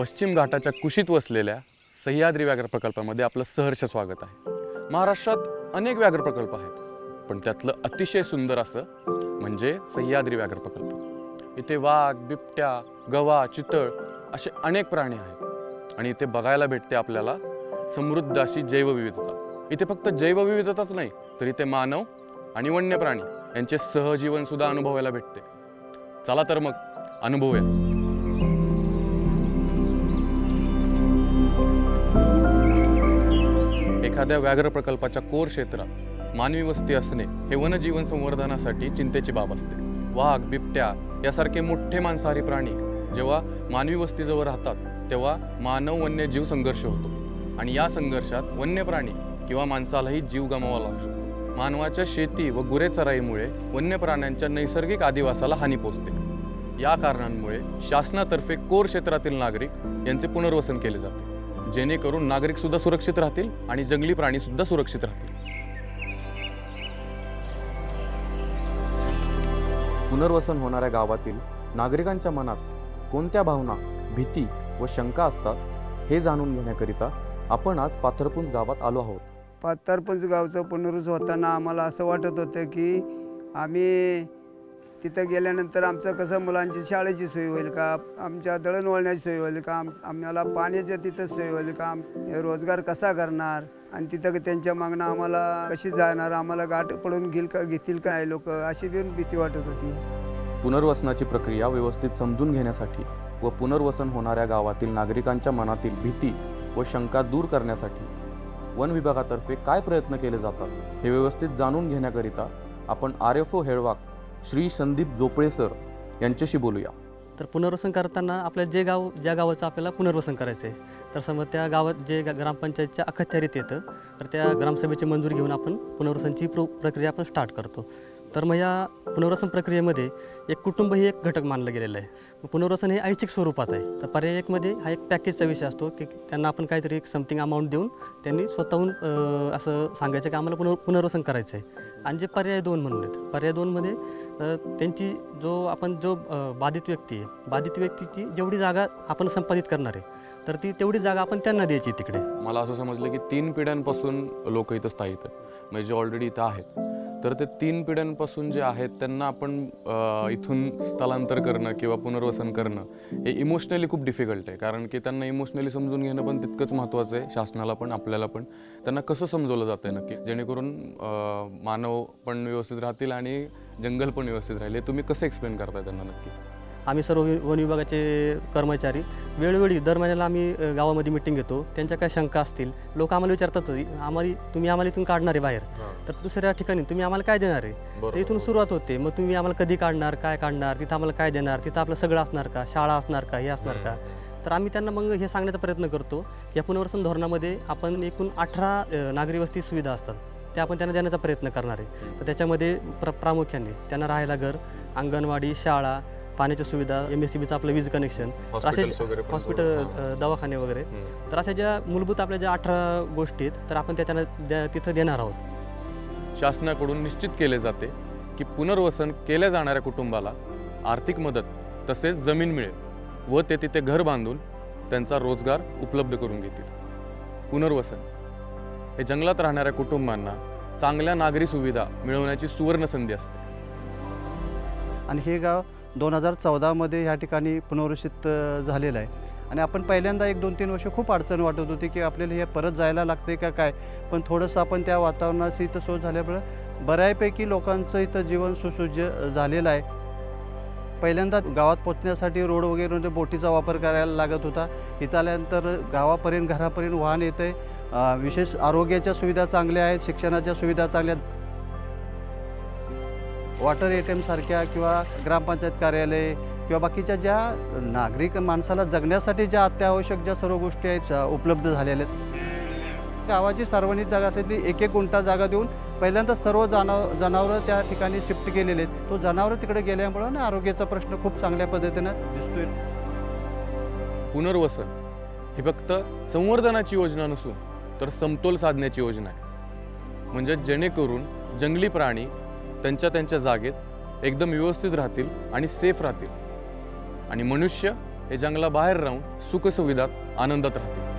पश्चिम घाटाच्या कुशीत वसलेल्या सह्याद्री व्याघ्र प्रकल्पामध्ये आपलं सहर्ष स्वागत आहे. महाराष्ट्रात अनेक व्याघ्र प्रकल्प आहेत पण त्यातलं अतिशय सुंदर असं म्हणजे सह्याद्री व्याघ्र प्रकल्प. इथे वाघ बिबट्या गवा चितळ असे अनेक प्राणी आहेत आणि इथे बघायला भेटते आपल्याला समृद्ध अशी जैवविविधता. इथे फक्त जैवविविधताच नाही तर इथे मानव आणि वन्य प्राणी यांचे सहजीवनसुद्धा अनुभवायला भेटते. चला तर मग अनुभवूया. एखाद्या व्याघ्र प्रकल्पाच्या कोर क्षेत्रात मानवी वस्ती असणे हे वनजीवन संवर्धनासाठी चिंतेची बाब असते. वाघ बिबट्या यासारखे मोठे मांसाहारी प्राणी जेव्हा मानवी वस्तीजवळ राहतात तेव्हा मानव वन्यजीव संघर्ष होतो. आणि या संघर्षात वन्य प्राणी किंवा माणसालाही जीव गमावा लागू शकतो मानवाच्या शेती व गुरेचराईमुळे वन्य प्राण्यांच्या नैसर्गिक आदिवासाला हानी पोचते या कारणांमुळे शासनातर्फे कोर क्षेत्रातील नागरिक यांचे पुनर्वसन केले जाते. जेणेकरून नागरिक सुद्धा सुरक्षित राहतील आणि जंगली प्राणी सुद्धा सुरक्षित राहतील. पुनर्वसन होणाऱ्या गावातील नागरिकांच्या मनात कोणत्या भावना भीती व शंका असतात हे जाणून घेण्याकरिता आपण आज पाथरपुंज गावात आलो आहोत. पाथरपंच गावचं पुनरुज्जीवन होताना आम्हाला असं वाटत होतं की आम्ही तिथं गेल्यानंतर आमचं कसं मुलांची शाळेची सोय होईल का? आमच्या दळणवळणाची सोय होईल का? आम आम्हाला पाण्याच्या तिथं सोय होईल का? हे रोजगार कसा करणार? आणि तिथं त्यांच्या मागणं आम्हाला कशी जाणार? आम्हाला गाठ पडून घेईल का घेतील काय लोक? अशी पण भीती वाटत होती. पुनर्वसनाची प्रक्रिया व्यवस्थित समजून घेण्यासाठी व पुनर्वसन होणाऱ्या गावातील नागरिकांच्या मनातील भीती व शंका दूर करण्यासाठी वन विभागातर्फे काय प्रयत्न केले जातात हे व्यवस्थित जाणून घेण्याकरिता आपण R F O Helwak Shri Sandeep Jopale sir यांच्याशी बोलूया. तर पुनर्वसन करताना आपल्या जे गाव ज्या गावाचं आपल्याला पुनर्वसन करायचं आहे तर समज त्या गावात जे गा- ग्रामपंचायतच्या अखत्यारीत येतं तर त्या ग्रामसभेची मंजुरी घेऊन आपण पुनर्वसनची प्रो प्रक्रिया आपण स्टार्ट करतो. तर मग या पुनर्वसन प्रक्रियेमध्ये एक कुटुंब ही एक घटक मानलं गेलेलं आहे. पुनर्वसन हे ऐच्छिक स्वरूपात आहे. तर पर्याय एकमध्ये हा एक पॅकेजचा विषय असतो की त्यांना आपण काहीतरी एक समथिंग अमाऊंट देऊन त्यांनी स्वतःहून असं सांगायचं की आम्हाला पुनर् पुनर्वसन करायचं आहे आणि जे पर्याय दोन म्हणून आहेत. पर्याय दोनमध्ये तर त्यांची जो आपण जो बाधित व्यक्ती आहे बाधित व्यक्तीची जेवढी जागा आपण संपादित करणार आहे तर ती तेवढी जागा आपण त्यांना द्यायची तिकडे. मला असं समजलं की तीन पिढ्यांपासून लोक इथं स्थायिक आहेत म्हणजे जे ऑलरेडी इथं आहेत. तर ते तीन पिढ्यांपासून जे आहेत त्यांना आपण इथून स्थलांतर करणं किंवा पुनर्वसन करणं हे इमोशनली खूप डिफिकल्ट आहे. कारण की त्यांना इमोशनली समजून घेणं पण तितकंच महत्त्वाचं आहे. शासनाला पण आपल्याला पण. त्यांना कसं समजवलं जातं आहे नक्की? जेणेकरून मानव पण व्यवस्थित राहतील आणि जंगल पण व्यवस्थित राहील. हे तुम्ही कसं एक्सप्लेन करताय त्यांना नक्की? आम्ही सर्व वि- वन विभागाचे कर्मचारी. वेळोवेळी दर महिन्याला आम्ही गावामध्ये मिटिंग घेतो. त्यांच्या काय शंका असतील लोक आम्हाला विचारतात आम्हाला तुम्ही आम्हाला इथून काढणार आहे बाहेर. तर दुसऱ्या ठिकाणी तुम्ही आम्हाला काय देणार आहे? तर इथून सुरुवात होते. मग तुम्ही आम्हाला कधी काढणार काय काढणार तिथं आम्हाला काय देणार तिथं आपलं सगळं असणार का? शाळा असणार का? हे असणार का? तर आम्ही त्यांना मग हे सांगण्याचा प्रयत्न करतो या पुनर्वसन धोरणामध्ये आपण एकूण अठरा नागरी वस्ती सुविधा असतात. त्या आपण त्यांना देण्याचा प्रयत्न करणार आहे. तर त्याच्यामध्ये प्र प्रामुख्याने त्यांना राहायला घर अंगणवाडी शाळा पाण्याच्या सुविधा एम एस सी बीचं आपलं वीज कनेक्शन तर असे हॉस्पिटल दवाखाने वगैरे. तर अशा ज्या मूलभूत आपल्या ज्या अठरा गोष्टी आहेत तर आपण त्या त्यांना द्या तिथं देणार आहोत. शासनाकडून निश्चित केले जाते की पुनर्वसन केल्या जाणाऱ्या कुटुंबाला आर्थिक मदत तसेच जमीन मिळेल व ते तिथे घर बांधून त्यांचा रोजगार उपलब्ध करून घेतील. पुनर्वसन हे जंगलात राहणाऱ्या कुटुंबांना चांगल्या नागरी सुविधा मिळवण्याची सुवर्ण संधी असते. आणि हे गाव दोन हजार चौदामध्ये ह्या ठिकाणी पुनर्वसित झालेलं आहे. आणि आपण पहिल्यांदा एक दोन तीन वर्ष खूप अडचण वाटत होती की आपल्याला हे परत जायला लागते का काय? पण थोडंसं आपण त्या वातावरणाची इथं सोय झाल्यामुळं बऱ्यापैकी लोकांचं इथं जीवन सुसज्ज झालेलं आहे. पहिल्यांदा गावात पोचण्यासाठी रोड वगैरे म्हणजे बोटीचा वापर करायला लागत होता. इथं आल्यानंतर गावापर्यंत घरापर्यंत वाहन येतं आहे विशेष आरोग्याच्या सुविधा चांगल्या आहेत शिक्षणाच्या सुविधा चांगल्या आहेत. वॉटर ए टी एमसारख्या किंवा ग्रामपंचायत कार्यालय किंवा बाकीच्या ज्या नागरिक माणसाला जगण्यासाठी ज्या अत्यावश्यक ज्या सर्व गोष्टी आहेत उपलब्ध झालेल्या आहेत गावाची सार्वजनिक जागा एक एक गुंठा जागा देऊन पहिल्यांदा सर्व जनाव जनावरं त्या ठिकाणी शिफ्ट केलेले आहेत. तो जनावरं तिकडे गेल्यामुळं ना आरोग्याचा प्रश्न खूप चांगल्या पद्धतीनं दिसतोय. पुनर्वसन ही फक्त संवर्धनाची योजना नसून तर समतोल साधण्याची योजना आहे. म्हणजे जेणेकरून जंगली प्राणी त्यांच्या त्यांच्या जागेत एकदम व्यवस्थित राहतील आणि सेफ राहतील. आणि मनुष्य हे जंगलाबाहेर राहून सुखसुविधात आनंदात राहतील.